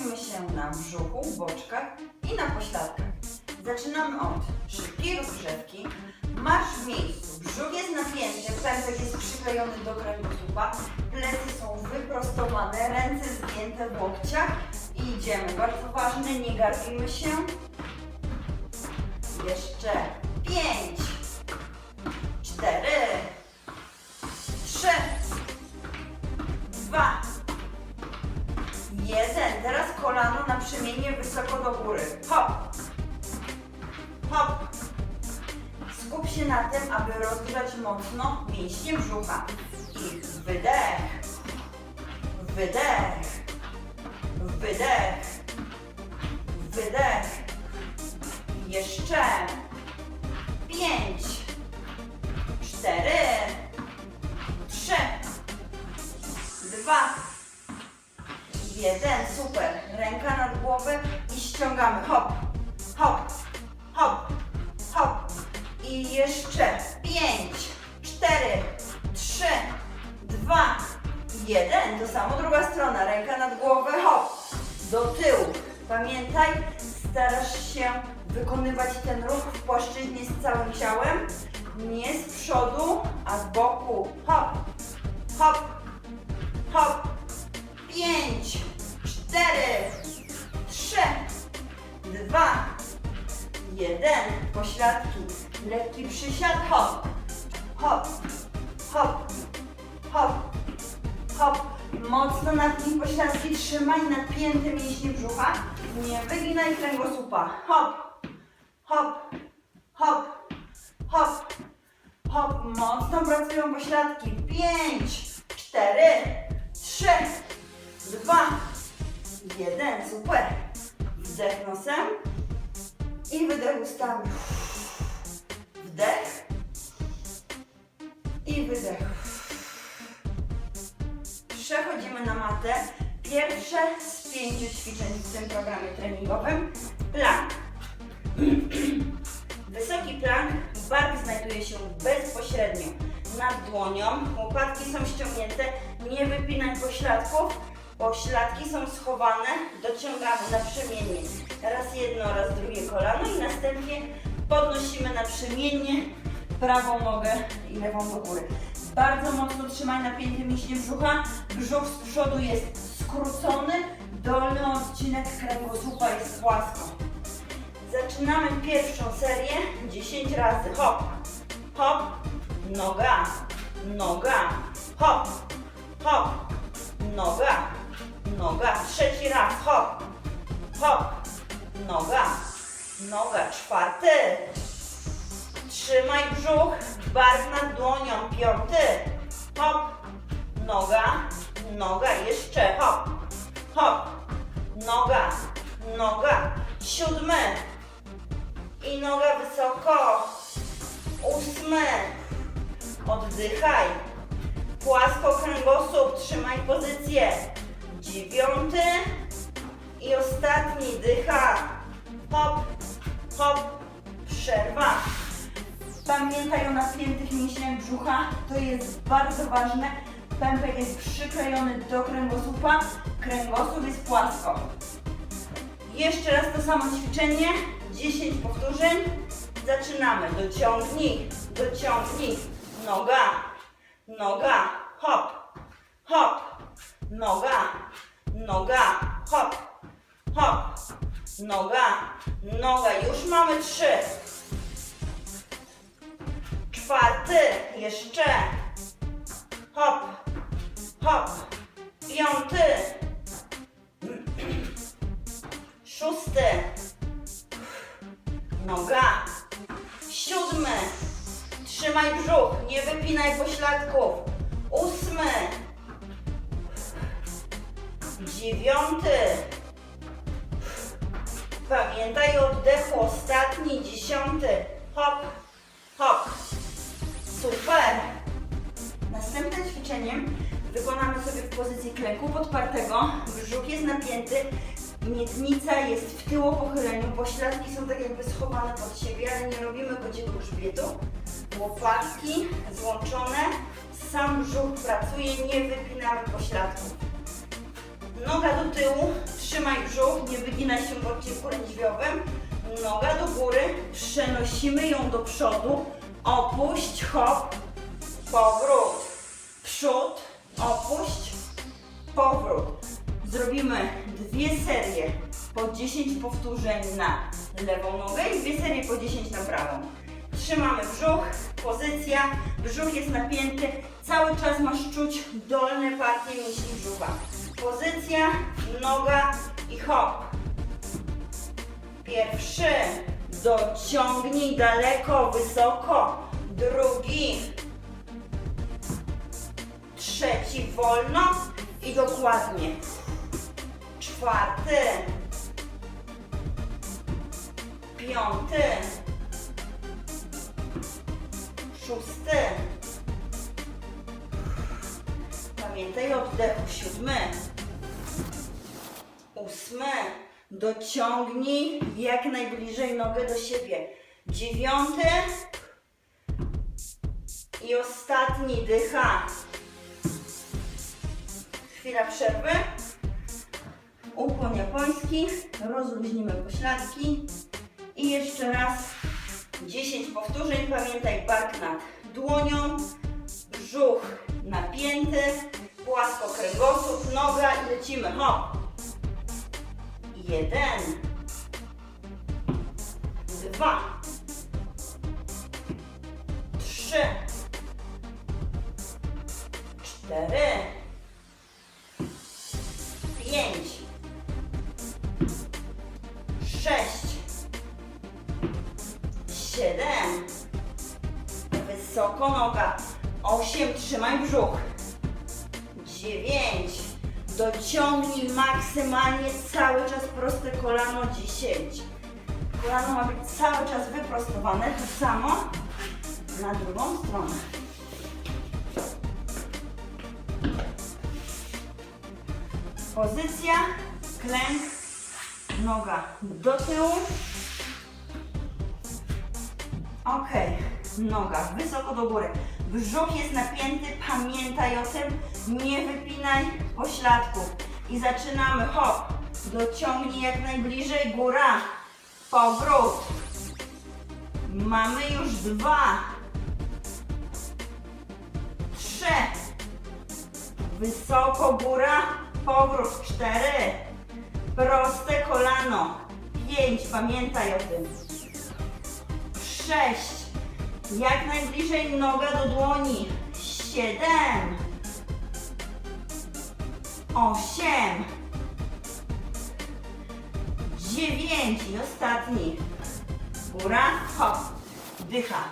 Skupimy się na brzuchu, boczkach i na pośladkach. Zaczynamy od szybkiej rozgrzewki. Marsz w miejscu. Brzuch jest napięty, pępek jest przyklejony do kręgosłupa, plecy są wyprostowane, ręce zgięte w łokciach i idziemy. Bardzo ważne, nie garbimy się. Jeszcze pięć, cztery, trzy, dwa, kolano naprzemiennie wysoko do góry. Hop, hop. Skup się na tym, aby rozgrzać mocno mięśnie brzucha. I wydech, wydech, wydech, wydech. Jeszcze pięć, cztery, jeden. Super. Ręka nad głowę i ściągamy. Hop, hop, hop, hop. I jeszcze pięć, cztery, trzy, dwa, jeden. To samo druga strona. Ręka nad głowę. Hop. Do tyłu. Pamiętaj, starasz się wykonywać ten ruch w płaszczyźnie z całym ciałem. Nie z przodu, a z boku. Hop, hop, hop. Pięć, cztery, trzy, dwa, jeden. Pośladki. Lekki przysiad. Hop, hop, hop, hop, hop. Mocno napnij pośladki. Trzymaj napięte mięśnie brzucha. Nie wyginaj kręgosłupa. Hop, hop, hop, hop, hop. Mocno pracują pośladki. Pięć, cztery, trzy, dwa, jeden. Super. Wdech nosem i wydech ustami. Wdech i wydech. Przechodzimy na matę. Pierwsze z pięciu ćwiczeń w tym programie treningowym. Plank. Wysoki plank. Bark znajduje się bezpośrednio nad dłonią. Łopatki są ściągnięte. Nie wypinaj pośladków. Pośladki są schowane. Dociągamy naprzemiennie. Raz jedno, raz drugie kolano i następnie podnosimy naprzemiennie prawą nogę i lewą do góry. Bardzo mocno trzymaj napięte mięśnie brzucha. Brzuch z przodu jest skrócony. Dolny odcinek kręgosłupa jest płasko. Zaczynamy pierwszą serię 10 razy. Hop, hop, noga, noga, hop, hop, noga, noga. Trzeci raz. Hop, hop, noga, noga. Czwarty. Trzymaj brzuch, bark nad dłonią. Piąty. Hop, noga, noga. Jeszcze hop, hop, noga, noga. Siódmy. I noga wysoko. Ósmy. Oddychaj. Płasko kręgosłup, trzymaj pozycję. Dziewiąty. I ostatni, dycha. Hop, hop, przerwa. Pamiętaj o napiętych mięśniach brzucha, to jest bardzo ważne. Pępek jest przyklejony do kręgosłupa, kręgosłup jest płasko. Jeszcze raz to samo ćwiczenie, 10 powtórzeń. Zaczynamy. Dociągnij, dociągnij. Noga, noga, hop, hop, noga, noga, hop, hop, noga, noga. Już mamy trzy. Czwarty, jeszcze. Hop, hop. Piąty. Szósty. Noga. Siódmy. Trzymaj brzuch, nie wypinaj pośladków. Ósmy. Dziewiąty. Pamiętaj o oddechu. Ostatni, dziesiąty. Hop, hop. Super. Następne ćwiczenie wykonamy sobie w pozycji klęku podpartego. Brzuch jest napięty, miednica jest w tyłopochyleniu, pośladki są tak jakby schowane pod siebie, ale nie robimy kociego grzbietu. Łopatki złączone, sam brzuch pracuje, nie wypinamy pośladków. Noga do tyłu, Trzymaj brzuch, nie wyginaj się w odcinku lędźwiowym. Noga do góry, przenosimy ją do przodu. Opuść, hop, powrót. Przód, opuść, powrót. Zrobimy dwie serie po 10 powtórzeń na lewą nogę i dwie serie po 10 na prawą. Trzymamy brzuch, pozycja, brzuch jest napięty, cały czas masz czuć dolne partie mięśni brzucha. Pozycja, noga i hop. Pierwszy, dociągnij daleko, wysoko. Drugi, trzeci, wolno i dokładnie. Czwarty, piąty, szósty. Pamiętaj o oddechu. Siódmy, ósmy. Dociągnij jak najbliżej nogę do siebie. Dziewiąty i ostatni dycha. Chwila przerwy. Ukłon japoński. Rozluźnimy pośladki. I jeszcze raz 10 powtórzeń. Pamiętaj bark nad dłonią, brzuch napięty, płasko kręgosłup, noga i lecimy. Hop. Jeden. Dwa. Trzy. Cztery. Pięć. Sześć. Siedem. Wysoko noga. Osiem. Trzymaj brzuch. Maksymalnie cały czas proste kolano. Dziesięć. Kolano ma być cały czas wyprostowane. To samo na drugą stronę. Pozycja, klęk, noga do tyłu. Ok, noga wysoko do góry. Brzuch jest napięty, pamiętaj o tym. Nie wypinaj pośladków. I zaczynamy. Hop, dociągnij jak najbliżej. Góra, powrót. Mamy już dwa, trzy. Wysoko góra, powrót cztery. Proste kolano. Pięć, pamiętaj o tym. Sześć. Jak najbliżej noga do dłoni. Siedem. Osiem. Dziewięć. I ostatni. Góra, hop. Dycha.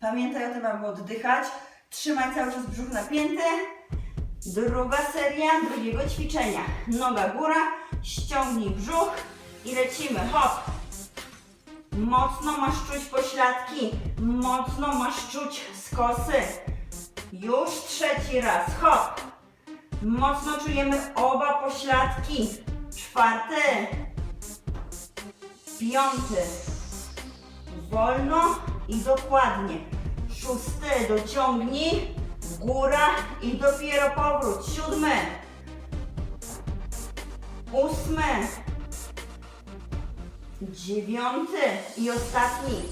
Pamiętaj o tym, aby oddychać. Trzymaj cały czas brzuch napięty. Druga seria drugiego ćwiczenia. Noga góra, ściągnij brzuch i lecimy. Hop. Mocno masz czuć pośladki. Mocno masz czuć skosy. Już trzeci raz. Hop. Mocno czujemy oba pośladki. Czwarty. Piąty. Wolno i dokładnie. Szósty. Dociągnij. Góra i dopiero powrót. Siódmy. Ósmy. Dziewiąty i ostatni.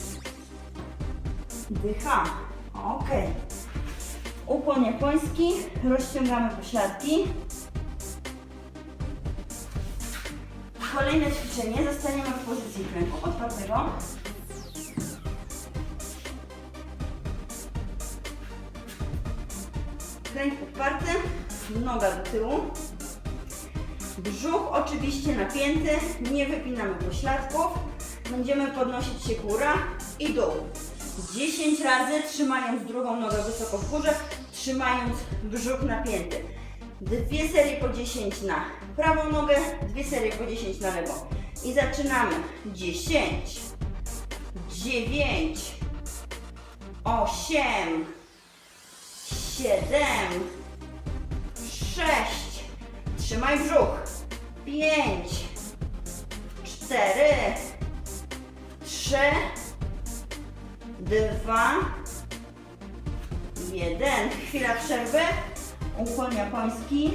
Dycha. Ok. Ukłon japoński. Rozciągamy pośladki. Kolejne ćwiczenie. Zostaniemy w pozycji kręgu otwartego. Kręg otwarty, noga do tyłu. Brzuch oczywiście napięty, nie wypinamy pośladków. Będziemy podnosić się góra i dół. 10 razy trzymając drugą nogę wysoko w górze, trzymając brzuch napięty. Dwie serie po 10 na prawą nogę, dwie serie po 10 na lewą. I zaczynamy. 10, 9, 8, siedem, sześć, trzymaj brzuch, pięć, cztery, trzy, dwa, jeden. Chwila przerwy. Ukłon japoński.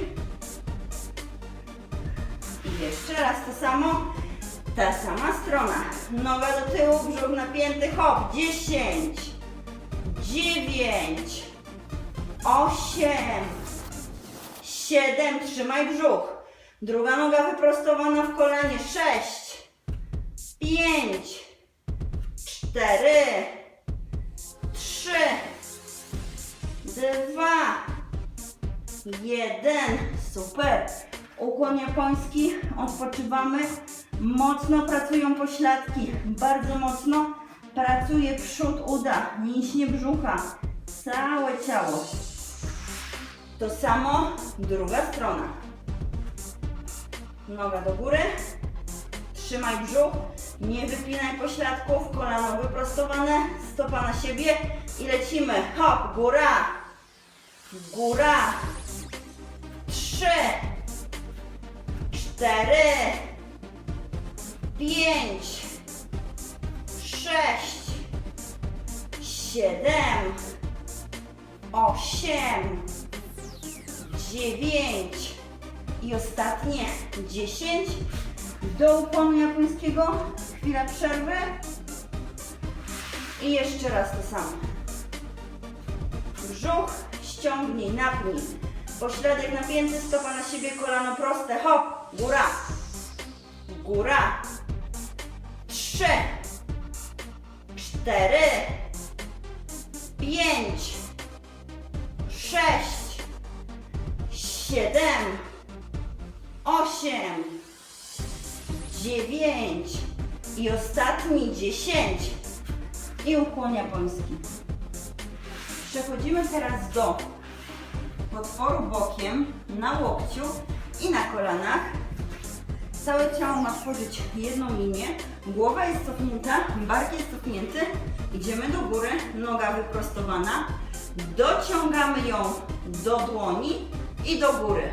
Jeszcze raz to samo. Ta sama strona. Noga do tyłu, brzuch napięty, hop. 10, 9, 8, 7, trzymaj brzuch. Druga noga wyprostowana w kolanie. 6, 5, 4, 3, 2, jeden. Super. Ukłon japoński. Odpoczywamy. Mocno pracują pośladki. Bardzo mocno pracuje przód uda, mięśnie brzucha. Całe ciało. To samo druga strona. Noga do góry. Trzymaj brzuch. Nie wypinaj pośladków. Kolano wyprostowane. Stopa na siebie. I lecimy. Hop. Góra. Góra. Trzy. Cztery. Pięć. Sześć. Siedem. Osiem. Dziewięć. I ostatnie. Dziesięć. Do ukłonu japońskiego. Chwila przerwy. I jeszcze raz to samo. Brzuch ściągnij, napnij. Pośladek napięty, stopa na siebie, kolano proste. Hop, góra. Góra. Trzy. Cztery. Pięć. Sześć. Siedem. Osiem. Dziewięć. I ostatni dziesięć. I ukłon japoński. Przechodzimy teraz do potworu bokiem, na łokciu i na kolanach. Całe ciało ma tworzyć jedną linię. Głowa jest cofnięta, bark jest cofnięty. Idziemy do góry, noga wyprostowana. Dociągamy ją do dłoni i do góry.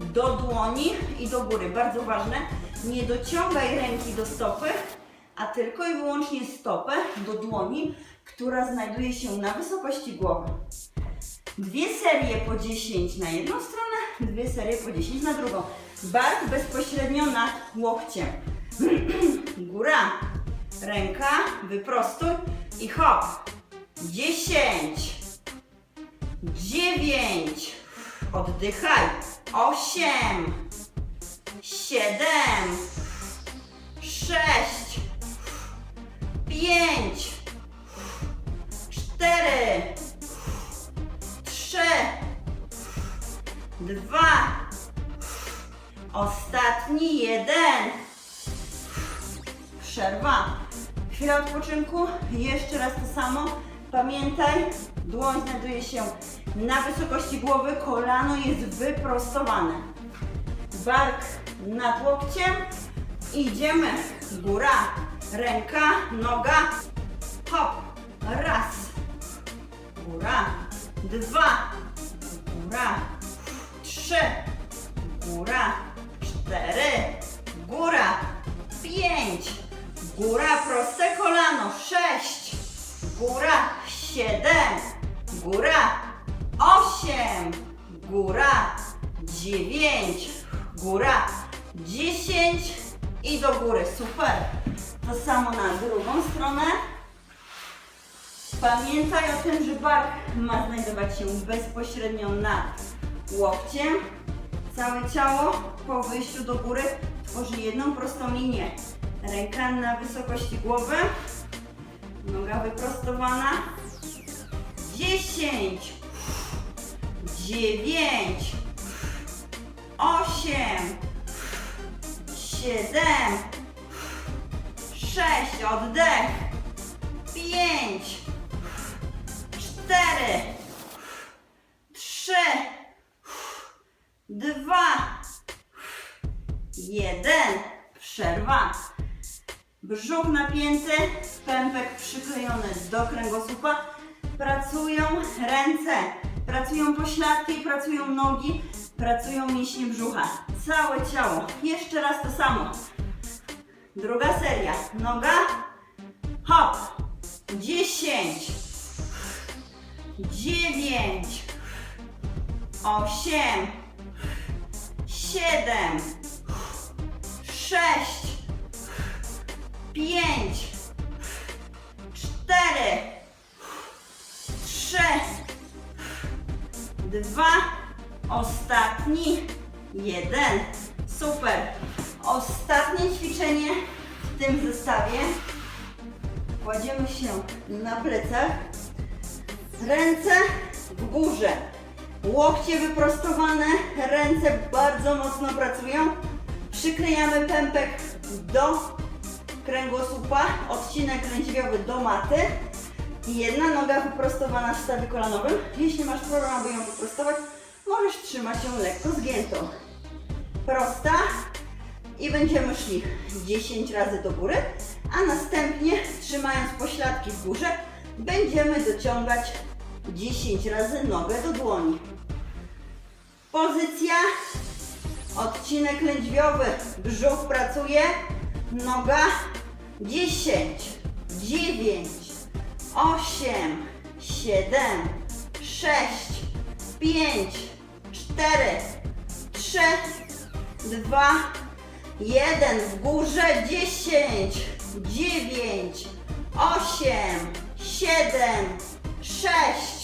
Do dłoni i do góry. Bardzo ważne, nie dociągaj ręki do stopy, a tylko i wyłącznie stopę do dłoni, która znajduje się na wysokości głowy. Dwie serie po 10 na jedną stronę, dwie serie po 10 na drugą. Bark bezpośrednio nad łokciem. Góra, ręka, wyprostuj i hop. 10, 9, oddychaj. 8, 7, 6, 5, dwa, ostatni jeden. Przerwa. Chwila odpoczynku. Jeszcze raz to samo. Pamiętaj, dłoń znajduje się na wysokości głowy, kolano jest wyprostowane. Bark nad łokciem. Idziemy. Góra, ręka, noga. Hop. Raz. Góra. Dwa. Góra. Trzy. Góra. Cztery. Góra. Pięć. Góra, proste kolano. Sześć. Góra. Siedem. Góra. Osiem. Góra. Dziewięć. Góra. Dziesięć. I do góry. Super. To samo na drugą stronę. Pamiętaj o tym, że bark ma znajdować się bezpośrednio nad łokciem. Całe ciało po wyjściu do góry tworzy jedną prostą linię. Ręka na wysokości głowy, noga wyprostowana. 10, 9, 8, 7, 6, oddech, 5, cztery, trzy, dwa, jeden. Przerwa. Brzuch napięty, pępek przyklejony do kręgosłupa. Pracują ręce, pracują pośladki, pracują nogi, pracują mięśnie brzucha. Całe ciało. Jeszcze raz to samo. Druga seria. Noga. Hop. Dziesięć dziewięć, osiem, siedem, sześć, pięć, cztery, trzy, dwa, ostatni, jeden. Super. Ostatnie ćwiczenie w tym zestawie. Kładziemy się na plecach, ręce w górze. Łokcie wyprostowane, ręce bardzo mocno pracują. Przyklejamy pępek do kręgosłupa, odcinek lędźwiowy do maty. Jedna noga wyprostowana w stawie kolanowym. Jeśli masz problem, aby ją wyprostować, możesz trzymać ją lekko zgiętą. Prosta i będziemy szli 10 razy do góry, a następnie trzymając pośladki w górze, będziemy dociągać 10 razy nogę do dłoni. Pozycja, odcinek lędźwiowy, brzuch pracuje, noga. 10, 9, 8, 7, 6, 5, 4, 3, 2, 1 w górze. 10, 9, 8, 7, 6,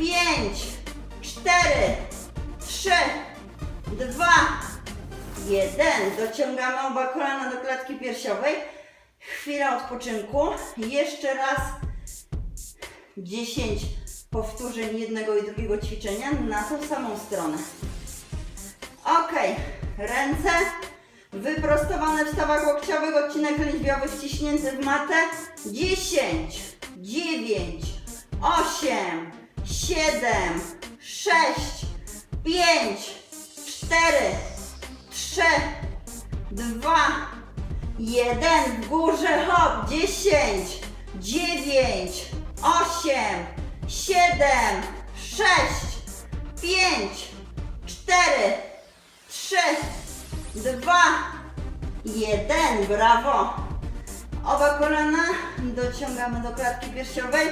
5, 4, 3, 2, 1. Dociągamy oba kolana do klatki piersiowej. Chwila odpoczynku. Jeszcze raz 10 powtórzeń jednego i drugiego ćwiczenia na tą samą stronę. Ok, ręce wyprostowane w stawach łokciowych, odcinek lędźwiowy wciśnięty w matę. 10, 9, 8, 7, 6, 5, 4, 3, 2, 1. W górze hop. 10, 9, 8, 7, 6, 5, 4, 3, 2, 1. Brawo. Oba kolana dociągamy do klatki piersiowej.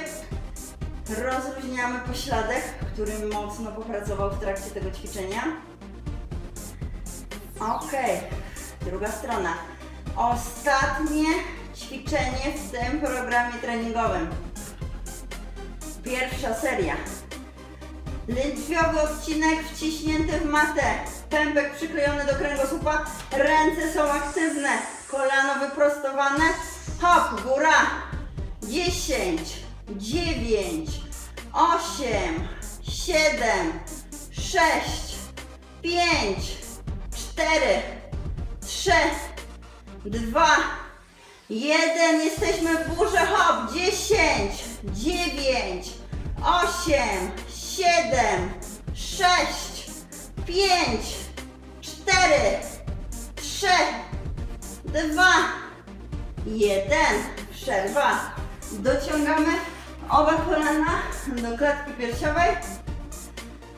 Rozluźniamy pośladek, który mocno popracował w trakcie tego ćwiczenia. Ok, druga strona. Ostatnie ćwiczenie w tym programie treningowym. Pierwsza seria. Lędźwiowy odcinek wciśnięty w matę. Pępek przyklejony do kręgosłupa. Ręce są aktywne. Kolano wyprostowane. Hop, góra. 10, 9, 8, 7, 6, 5, 4, 3, 2, 1. Jesteśmy w górze. Hop. 10, 9, 8, 7, 6, 5, 4, 3, 2, 1. Przerwa. Dociągamy oba kolana do klatki piersiowej.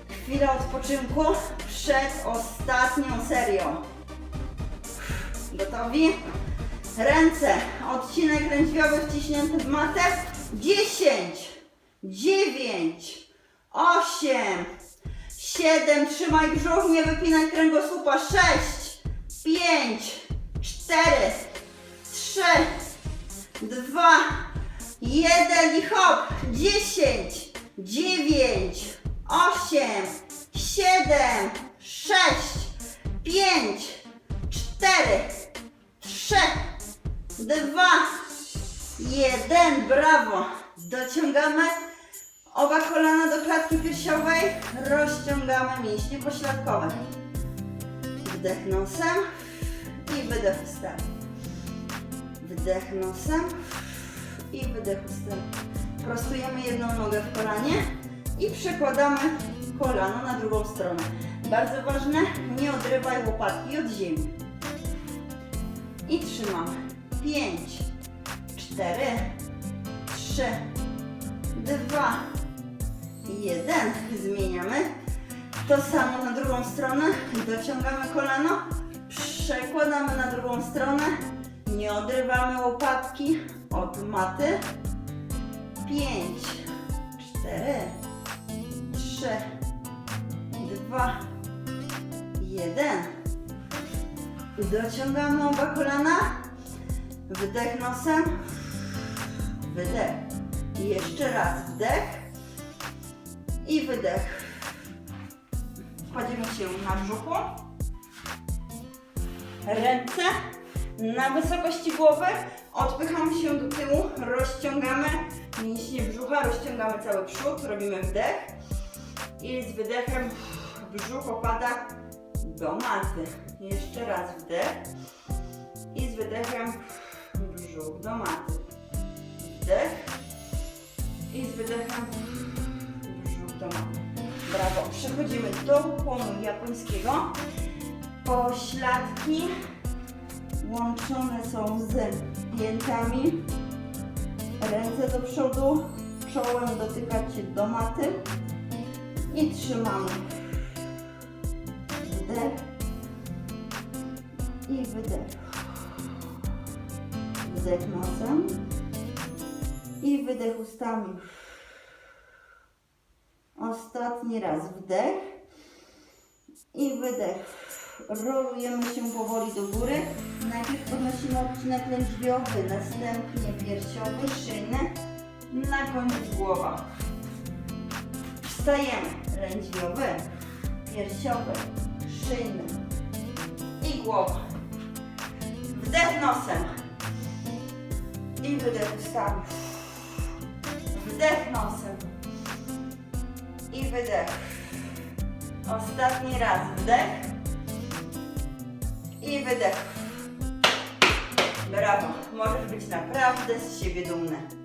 Chwila odpoczynku przed ostatnią serią. Gotowi? Ręce, odcinek lędźwiowy wciśnięty w matę. 10, 9, 8, 7, trzymaj brzuch, nie wypinaj kręgosłupa. 6, 5, 4, 3, 2, 1 i hop. 10, 9, 8, 7, 6, 5, 4, 3, 2, 1. Brawo. Dociągamy oba kolana do klatki piersiowej. Rozciągamy mięśnie pośladkowe. Wdech nosem i wydech ustami. Wdech nosem i wydech ustami. Prostujemy jedną nogę w kolanie i przekładamy kolano na drugą stronę. Bardzo ważne, nie odrywaj łopatki od ziemi. I trzymamy. 5, 4, 3, 2, 1. Zmieniamy. To samo na drugą stronę. Dociągamy kolano. Przekładamy na drugą stronę. Nie odrywamy łopatki od maty. 5, 4, 3, 2, 1. Dociągamy oba kolana. Wdech nosem. Wydech. Jeszcze raz wdech. I wydech. Kładziemy się na brzuchu. Ręce na wysokości głowy. Odpychamy się do tyłu, rozciągamy mięśnie brzucha, rozciągamy cały przód, robimy wdech. I z wydechem brzuch opada do maty. Jeszcze raz wdech. I z wydechem brzuch do maty. Wdech. I z wydechem brzuch do maty. Brawo. Przechodzimy do ukłonu japońskiego. Pośladki łączone są z piętami. Ręce do przodu, czołem dotykać się do maty. I trzymamy. Wdech. I wydech. Wdech nosem. I wydech ustami. Ostatni raz wdech. I wydech. Rolujemy się powoli do góry. Najpierw podnosimy odcinek lędźwiowy, następnie piersiowy, szyjny, na koniec głowa. Wstajemy. Lędźwiowy, piersiowy, szyjny i głowa. Wdech nosem i wydech ustami. Wdech nosem i wydech. Ostatni raz wdech i wydech. Brawo. Możesz być naprawdę z siebie dumny.